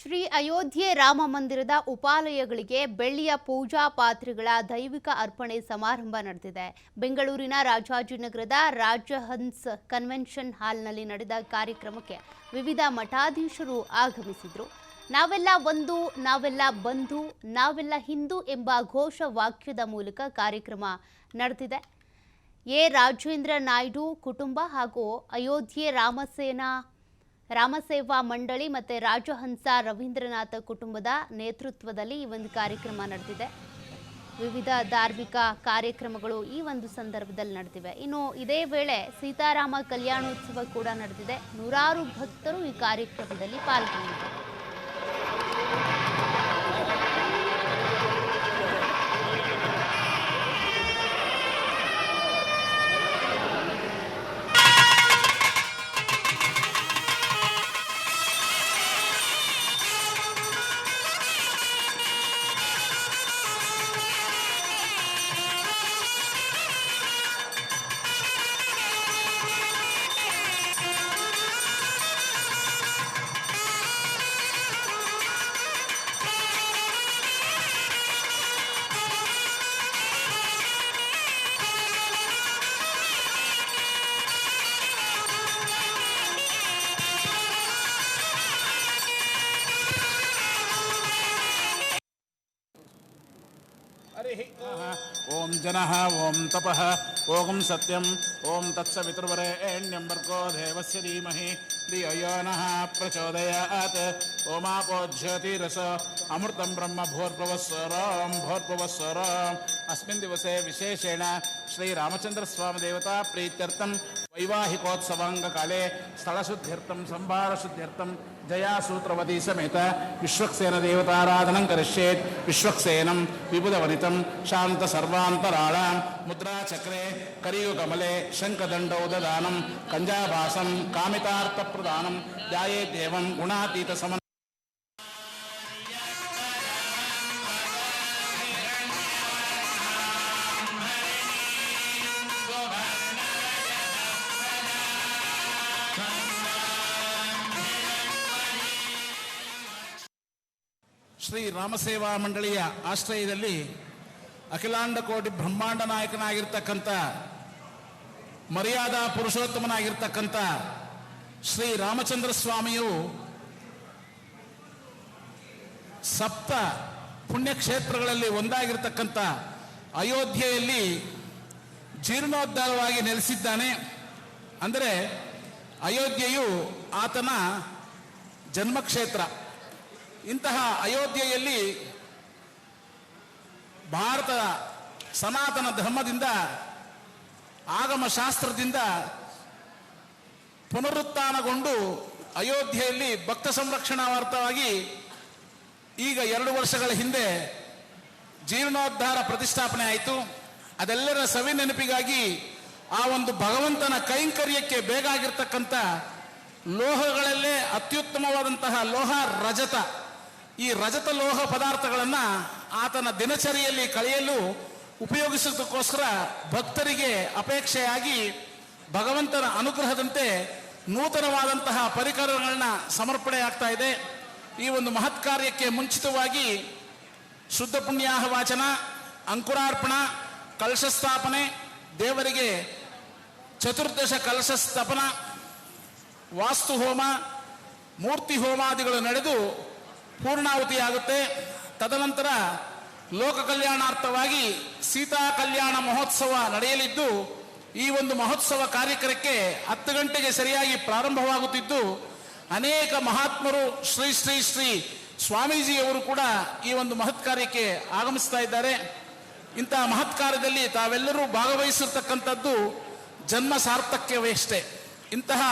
ಶ್ರೀ ಅಯೋಧ್ಯೆ ರಾಮ ಮಂದಿರದ ಉಪಾಲಯಗಳಿಗೆ ಬೆಳ್ಳಿಯ ಪೂಜಾ ಪಾತ್ರೆಗಳ ದೈವಿಕ ಅರ್ಪಣೆ ಸಮಾರಂಭ ನಡೆದಿದೆ. ಬೆಂಗಳೂರಿನ ರಾಜಾಜಿನಗರದ ರಾಜಹನ್ಸ್ ಕನ್ವೆನ್ಷನ್ ಹಾಲ್ನಲ್ಲಿ ನಡೆದ ಕಾರ್ಯಕ್ರಮಕ್ಕೆ ವಿವಿಧ ಮಠಾಧೀಶರು ಆಗಮಿಸಿದ್ರು. ನಾವೆಲ್ಲ ಒಂದು, ನಾವೆಲ್ಲ ಬಂಧು, ನಾವೆಲ್ಲ ಹಿಂದೂ ಎಂಬ ಘೋಷ ವಾಕ್ಯದ ಮೂಲಕ ಕಾರ್ಯಕ್ರಮ ನಡೆದಿದೆ. ಎ ರಾಜೇಂದ್ರ ನಾಯ್ಡು ಕುಟುಂಬ ಹಾಗೂ ಅಯೋಧ್ಯೆ ರಾಮಸೇನಾ ರಾಮಸೇವಾ ಮಂಡಳಿ ಮತ್ತು ರಾಜಹಂಸ ರವೀಂದ್ರನಾಥ ಕುಟುಂಬದ ನೇತೃತ್ವದಲ್ಲಿ ಈ ಒಂದು ಕಾರ್ಯಕ್ರಮ ನಡೆದಿದೆ. ವಿವಿಧ ಧಾರ್ಮಿಕ ಕಾರ್ಯಕ್ರಮಗಳು ಈ ಒಂದು ಸಂದರ್ಭದಲ್ಲಿ ನಡೆದಿವೆ. ಇನ್ನು ಇದೇ ವೇಳೆ ಸೀತಾರಾಮ ಕಲ್ಯಾಣೋತ್ಸವ ಕೂಡ ನಡೆದಿದೆ. ನೂರಾರು ಭಕ್ತರು ಈ ಕಾರ್ಯಕ್ರಮದಲ್ಲಿ ಪಾಲ್ಗೊಂಡಿದ್ದರು. ॐ जनः तप तपः सत्यम सत्यम्, ॐ तत्सवितुर्वरेण्यं भर्गो देवस्य धीमहि धियो नः प्रचोदयात् अमृतं ब्रह्म भूर्भुवस्वरं, भूर्भुवस्वरम्। अस्मिन् दिवसे विशेषेण श्रीरामचन्द्रस्वामिदेवता प्रीत्यर्थं वैवाहिकोत्सवाङ्गकाले स्थलशुद्ध्यर्थं सम्भारशुद्ध्यर्थं जयासूत्रवती समेत विश्वक्सेन देवताराधनं करिष्येत् विश्वक्सेनं विबुधवनितं शान्तसर्वान्तराळां मुद्राचक्रे करियुकमले शङ्खदण्डौ ददानं कञ्जाभासं कामितार्थप्रदानं ध्यायेद्देवं गुणातीतसमन् ಶ್ರೀ ರಾಮಸೇವಾ ಮಂಡಳಿಯ ಆಶ್ರಯದಲ್ಲಿ ಅಖಿಲಾಂಡ ಕೋಟಿ ಬ್ರಹ್ಮಾಂಡ ನಾಯಕನಾಗಿರ್ತಕ್ಕಂಥ, ಮರ್ಯಾದಾ ಪುರುಷೋತ್ತಮನಾಗಿರ್ತಕ್ಕಂಥ ಶ್ರೀ ರಾಮಚಂದ್ರ ಸ್ವಾಮಿಯು ಸಪ್ತ ಪುಣ್ಯಕ್ಷೇತ್ರಗಳಲ್ಲಿ ಒಂದಾಗಿರ್ತಕ್ಕಂಥ ಅಯೋಧ್ಯೆಯಲ್ಲಿ ಜೀರ್ಣೋದ್ಧಾರವಾಗಿ ನೆಲೆಸಿದ್ದಾನೆ. ಅಂದರೆ ಅಯೋಧ್ಯೆಯು ಆತನ ಜನ್ಮಕ್ಷೇತ್ರ. ಇಂತಹ ಅಯೋಧ್ಯೆಯಲ್ಲಿ ಭಾರತ ಸನಾತನ ಧರ್ಮದಿಂದ ಆಗಮಶಾಸ್ತ್ರದಿಂದ ಪುನರುತ್ಥಾನಗೊಂಡು ಅಯೋಧ್ಯೆಯಲ್ಲಿ ಭಕ್ತ ಸಂರಕ್ಷಣಾರ್ಥವಾಗಿ ಈಗ ಎರಡು ವರ್ಷಗಳ ಹಿಂದೆ ಜೀರ್ಣೋದ್ಧಾರ ಪ್ರತಿಷ್ಠಾಪನೆ ಆಯಿತು. ಅದೆಲ್ಲರ ಸವಿ ನೆನಪಿಗಾಗಿ ಆ ಒಂದು ಭಗವಂತನ ಕೈಂಕರ್ಯಕ್ಕೆ ಬೇಕಾಗಿರ್ತಕ್ಕಂಥ ಲೋಹಗಳಲ್ಲೇ ಅತ್ಯುತ್ತಮವಾದಂತಹ ಲೋಹ ರಜತ. ಈ ರಜತ ಲೋಹ ಪದಾರ್ಥಗಳನ್ನ ಆತನ ದಿನಚರಿಯಲ್ಲಿ ಕಳೆಯಲು ಉಪಯೋಗಿಸೋದಕ್ಕೋಸ್ಕರ ಭಕ್ತರಿಗೆ ಅಪೇಕ್ಷೆಯಾಗಿ ಭಗವಂತನ ಅನುಗ್ರಹದಂತೆ ನೂತನವಾದಂತಹ ಪರಿಕರಗಳನ್ನ ಸಮರ್ಪಣೆ ಆಗ್ತಾ ಇದೆ. ಈ ಒಂದು ಮಹತ್ ಕಾರ್ಯಕ್ಕೆ ಮುಂಚಿತವಾಗಿ ಶುದ್ಧ ಪುಣ್ಯಾಹ ವಾಚನ, ಅಂಕುರಾರ್ಪಣ ಕಲಶ ಸ್ಥಾಪನೆ ದೇವರಿಗೆ ಚತುರ್ದಶ ಕಲಶ ಸ್ಥಾಪನ ವಾಸ್ತು ಹೋಮ ಮೂರ್ತಿ ಹೋಮಾದಿಗಳು ನಡೆದು ಪೂರ್ಣಾಹುತಿಯಾಗುತ್ತೆ ತದನಂತರ ಲೋಕ ಕಲ್ಯಾಣಾರ್ಥವಾಗಿ ಸೀತಾ ಕಲ್ಯಾಣ ಮಹೋತ್ಸವ ನಡೆಯಲಿದ್ದು, ಈ ಒಂದು ಮಹೋತ್ಸವ ಕಾರ್ಯಕ್ರಮಕ್ಕೆ ಹತ್ತು ಗಂಟೆಗೆ ಸರಿಯಾಗಿ ಪ್ರಾರಂಭವಾಗುತ್ತಿದ್ದು, ಅನೇಕ ಮಹಾತ್ಮರು ಶ್ರೀ ಶ್ರೀ ಶ್ರೀ ಸ್ವಾಮೀಜಿಯವರು ಕೂಡ ಈ ಒಂದು ಮಹತ್ ಕಾರ್ಯಕ್ಕೆ ಆಗಮಿಸ್ತಾ ಇದ್ದಾರೆ. ಇಂತಹ ಮಹತ್ ಕಾರ್ಯದಲ್ಲಿ ತಾವೆಲ್ಲರೂ ಭಾಗವಹಿಸಿರ್ತಕ್ಕಂಥದ್ದು ಜನ್ಮ ಸಾರ್ಥಕ್ಯವೇ ಅಷ್ಟೇ. ಇಂತಹ